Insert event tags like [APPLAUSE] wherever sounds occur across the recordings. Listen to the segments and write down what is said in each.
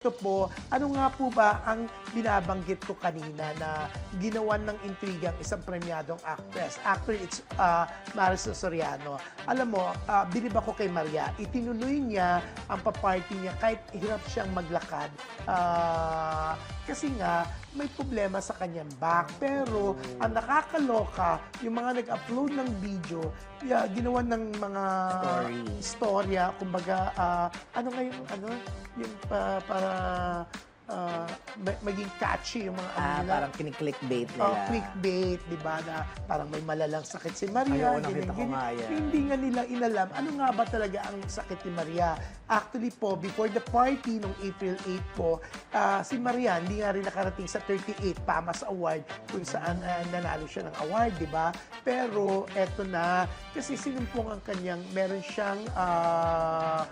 Ito po, ano nga po ba ang binabanggit ko kanina na ginawan ng intrigang isang premyadong actress? Actually, it's uh, Maricel Soriano. Alam mo, uh, bilib ako kay Maria. Itinuloy niya ang paparty niya kahit hirap siyang maglakad. Ah, kasi nga, may problema sa kanyang back. Pero, ang nakakaloka, yung mga nag-upload ng video, yeah, ginawa ng mga Story. istorya, kumbaga, ah, ano nga yung, ano, yung pa- para ma- maging catchy yung mga ano Ah, nila. parang kiniklickbait nila. Oh, clickbait, di ba, na parang may malalang sakit si Maria. Nakita ko. Hindi nga nila inalam, ano nga ba talaga ang sakit ni Maria? Actually po, before the party nung April 8 po, ah, si Maria hindi nga rin nakarating sa 38 PAMAS Award kung saan ah, nanalo siya ng award, di ba? Pero eto na, kasi sinumpong ang kanyang, meron siyang uh,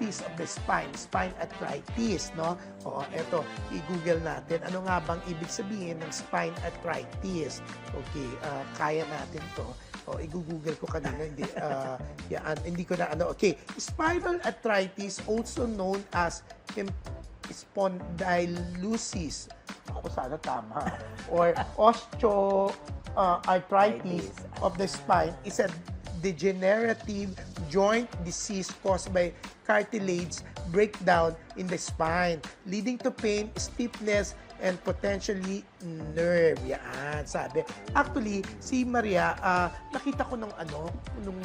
arthritis of the spine, spine arthritis, no? O, eto, i-google natin. Ano nga bang ibig sabihin ng spine arthritis? Okay, ah, kaya natin to. O, i-google ko kanina, hindi, [LAUGHS] ah, yan, hindi ko na, ano, okay. Spinal arthritis, also known as spondylosis. Ako sana tama. [LAUGHS] Or osteo uh, arthritis of the spine is a degenerative joint disease caused by cartilage breakdown in the spine, leading to pain, stiffness, and potentially nerve. Yan, sabi. Actually, si Maria, ah, nakita ko nung ano, nung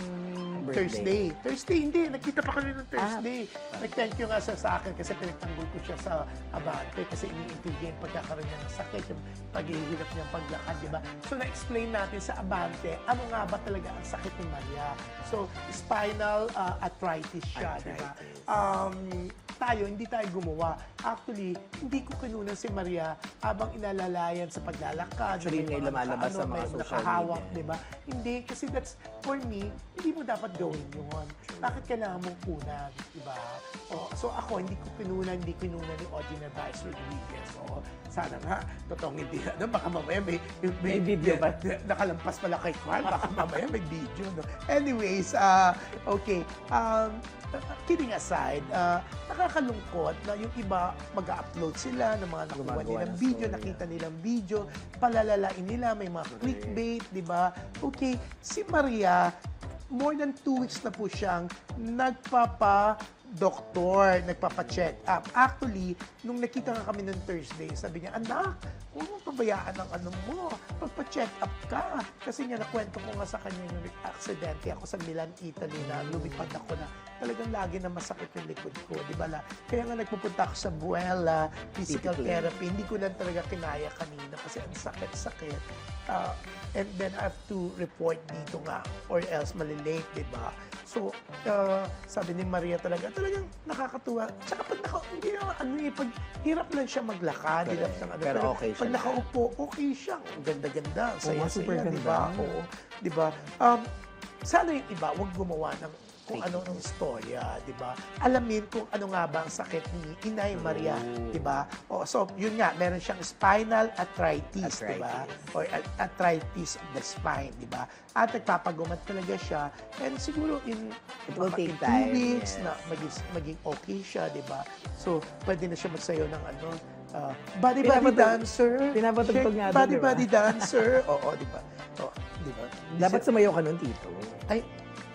Birthday. Thursday. Thursday, hindi. Nakita pa kami nung Thursday. Nag-thank you nga siya sa akin kasi pinagtanggol ko siya sa Abante kasi iniintindi yung pagkakaroon niya ng sakit, yung paghihirap niyang paglakad, di ba? So, na-explain natin sa Abante, ano nga ba talaga ang sakit ni Maria. So, spinal uh, arthritis siya, di ba? Um, tayo, hindi tayo gumawa. Actually, hindi ko kinunan si Maria habang inalalayan sa paglalakad. Actually, may yun nga mga lumalabas naka- sa mga may social media. di ba? Hindi, kasi that's, for me, hindi mo dapat gawin yun. Bakit kailangan mong kunan, di ba? O, so ako, hindi ko pinunan, hindi kinunan ni Audrey Narvaez Rodriguez. O, sana nga, totoong hindi, ano, baka mamaya may, May video ba? [LAUGHS] nakalampas pala kay Kwan, baka [LAUGHS] mamaya may video, no? Anyways, ah, okay, um, kidding aside, ah, nakakalungkot na yung iba mag-upload sila ng mga nakuha nilang ng video, story. nakita nilang video, palalalain nila, may mga clickbait, di ba? Okay, si Maria, more than two weeks na po siyang nagpapa doktor, nagpapa-check up. Actually, nung nakita nga kami ng Thursday, sabi niya, anak, huwag mong pabayaan ang ano mo. Pagpa-check up ka. Kasi nga, nakwento ko nga sa kanya yung aksidente ako sa Milan, Italy na lumipad ako na talagang lagi na masakit yung likod ko. Di ba? la? Kaya nga nagpupunta ako sa Buela Physical Physically. Therapy. Hindi ko lang talaga kinaya kanina kasi ang sakit-sakit. Ah, and then I have to report dito nga or else malilate, di ba? So, ah, sabi ni Maria talaga, talagang nakakatuwa. Tsaka pag naka, hindi na, ano eh, pag hirap lang siya maglakad, hirap siyang ano. Pero okay siya Pag. Nakaupo, okay siya. Ang ganda-ganda, ang saya-saya, di ba? Oo, di ba? Um, sana yung iba, wag gumawa ng kung ano ng storya, di ba? Alamin kung ano nga ba ang sakit ni Inay Maria, di ba? O, so, yun nga, meron siyang spinal arthritis, di ba? Or ar- arthritis of the spine, di ba? At nagpapagumat talaga siya. And siguro in, It will take in two time, weeks yes. na maging, maging okay siya, di ba? So, pwede na siya magsayo ng ano, uh, body body dancer. pinapatugtog nga doon, Body di ba? body dancer. [LAUGHS] Oo, di ba? Oo, di ba? Dapat sumayaw ka nun, Tito. Ay,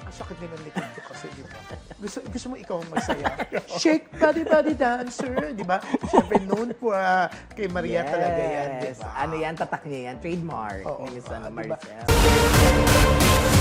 ang sakit din ang likod ko kasi, di ba? Gusto, gusto mo ikaw ang masaya. [LAUGHS] Shake body body dancer, di ba? Siyempre known po ah, kay Maria talaga yan, di Yes. ba? Ano yan? Tatak niya yan. Trademark. Oo, ni Miss ah, ano, diba? Maricel.